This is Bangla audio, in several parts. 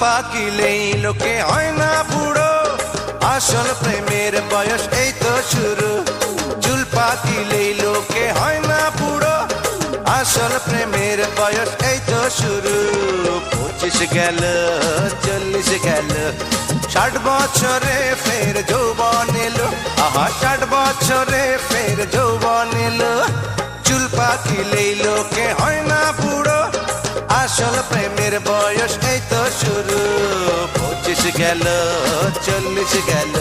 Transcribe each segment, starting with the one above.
পাকিলেই লোকে হয় না বুড়ো। আসল প্রেমের বয়স এই তো শুরু। চুল পাকিলেই লোকে হয় না বুড়ো। আসল প্রেমের বয়স এই তো শুরু। পঁচিশ গেল, চল্লিশ গেল, ষাট বছরে ফের যৌবন এলো। আহা, ষাট বছরে ফের যৌবন এলো। চুল পাকিলেই লোকে হয় না বুড়ো। আসল প্রেমের বয়স এই তো শুরু। পঁচিশ গেল, চল্লিশ গেল।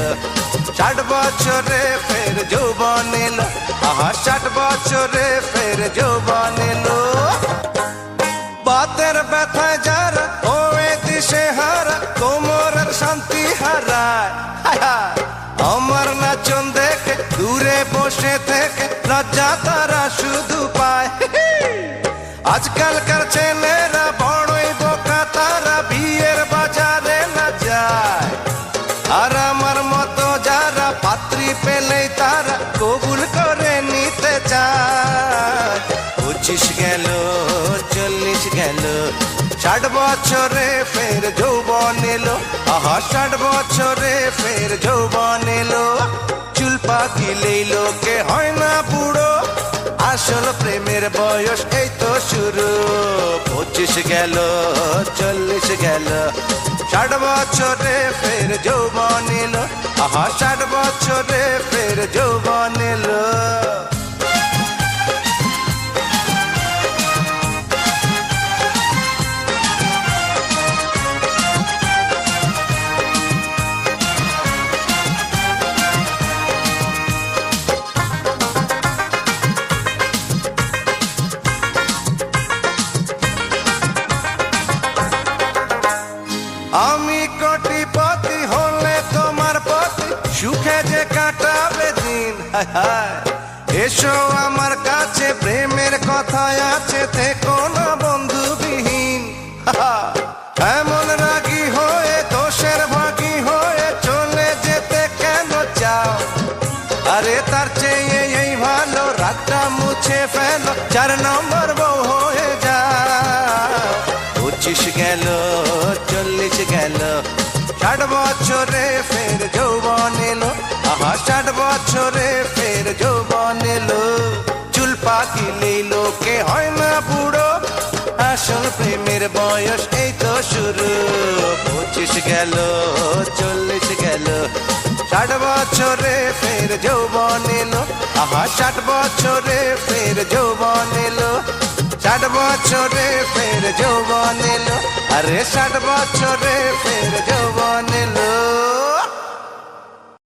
ষাট বছরে ফের যৌবন এলো। আহা, ষাট বছরে ফের যৌবন এলো। বাতের ব্যথায় যারা, ও দিশে হারা, কোমরের শান্তি হারায়। আমার নাচন দেখে, দূরে বসে থেকে লজ্জা তারা শুধু পায়। আজকালকার আমার মতো যারা পাত্রী পেলেই তারা কবুল করে নিতে চায়। পঁচিশ গেল, চল্লিশ গেল, ষাট বছরে ফের যৌবন এলো। আহা, ষাট বছরে ফের যৌবন এলো। চুল পাকিলেই লোকে হয় না বুড়ো। আসল প্রেমের বয়স, এই তো শুরু। পঁচিশ গেল, চল্লিশ গেল। ষাট বছরে ফের যৌবন এলো। আহা, ষাট বছরে ফের যৌবন এলো। আমি কোটিপতি হলে তোমার পতি সুখে যে কাটাবে দিন। এসো আমার কাছে, প্রেমের কথা আছে, থেকো না বন্ধুবিহীন। এমন রাগী হয়ে, দোষের ভাগী হয়ে চলে যেতে কেন চাও আরে তার চেয়ে এই ভালো রাতটা মুছে ফেলো চার নম্বর বউ হয়ে যাও পঁচিশ গেল, চল্লিশ গেল। ষাট বছরে ফের যৌবন এলো। আহা, ষাট বছরে ফের যৌবন এলো। চুল পাকিলেই লোকে হয় না বুড়ো। আসল প্রেমের বয়স এই তো শুরু। পঁচিশ গেল, চল্লিশ গেল। ষাট বছরে ফের যৌবন এলো। আহা, ষাট বছরে ফের যৌবন এলো। ষাট বছরে ফের যৌবন এলো। আরে ষাট বছরে ফের যৌবন